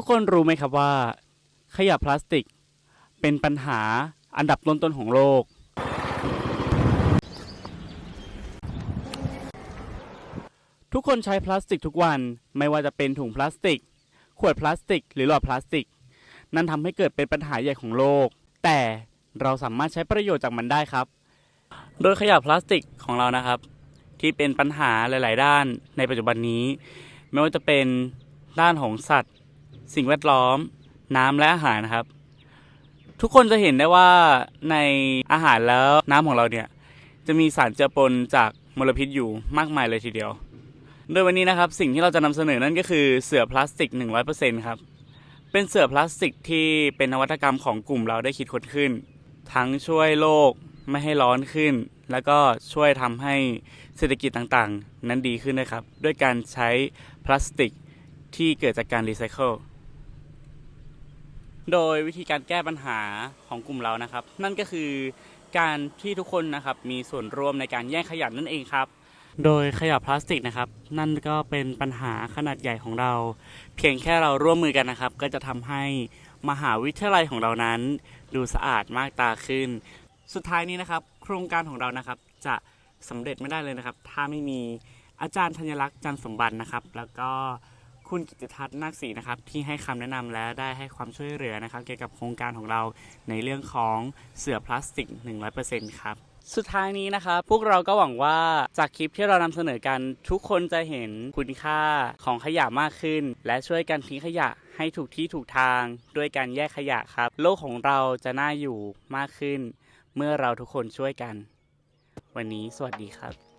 ทุกคนรู้ไหมครับว่า ขยะพลาสติก เป็นปัญหาอันดับต้นๆของโลก ทุกคนใช้พลาสติกทุกวันไม่ว่าจะเป็นถุงพลาสติก ขวดพลาสติก หรือหลอดพลาสติก นั่นทำให้เกิดเป็นปัญหาใหญ่ของโลก แต่เราสามารถใช้ประโยชน์จากมันได้ครับ โดยขยะพลาสติกของเรานะครับ ที่เป็นปัญหาหลาย ๆ ด้านในปัจจุบันนี้ ไม่ว่าจะเป็นด้านของสัตว์ สิ่งแวดล้อม น้ำและอาหารนะครับ ทุกคนจะเห็นได้ว่าในอาหารแล้วน้ำของเราเนี่ย จะมีสารเจือปนจากมลพิษอยู่มากมายเลยทีเดียว โดยวันนี้นะครับสิ่งที่เราจะนำเสนอนั่นก็คือเสื่อพลาสติก 100%ครับ เป็นเสื่อพลาสติกที่เป็นนวัตกรรมของกลุ่มเราได้คิดค้นขึ้น ทั้งช่วยโลกไม่ให้ร้อนขึ้น แล้วก็ช่วยทำให้เศรษฐกิจต่างๆ นั้นดีขึ้นนะครับ ด้วยการใช้พลาสติกที่เกิดจากการรีไซเคิล โดยวิธีการแก้ปัญหาของกลุ่มเรานะครับ นั่นก็คือการที่ทุกคนนะครับมีส่วนร่วมในการแยกขยะนั่นเองครับ โดยขยะพลาสติกนะครับ นั่นก็เป็นปัญหาขนาดใหญ่ของเรา เพียงแค่เราร่วมมือกันนะครับ ก็จะทำให้มหาวิทยาลัยของเรานั้น ดูสะอาดมากตาขึ้น สุดท้ายนี้นะครับ โครงการของเรานะครับจะสำเร็จไม่ได้เลยนะครับ ถ้าไม่มีอาจารย์ธัญลักษณ์จันทร์สมบัตินะครับ แล้วก็ คุณกิตติทัศน์นาคศรีนะครับที่ให้คำแนะนำและได้ให้ความช่วยเหลือนะครับ เกี่ยวกับโครงการของเราในเรื่องของเสื่อพลาสติก 100%ครับสุดท้ายนี้นะครับพวกเราก็หวังว่าจากคลิปที่เรานำเสนอกันทุกคนจะเห็นคุณค่าของขยะมากขึ้น และช่วยกันทิ้งขยะให้ถูกที่ถูกทาง ด้วยการแยกขยะครับ โลกของเราจะน่าอยู่มากขึ้น เมื่อเราทุกคนช่วยกัน วันนี้สวัสดีครับ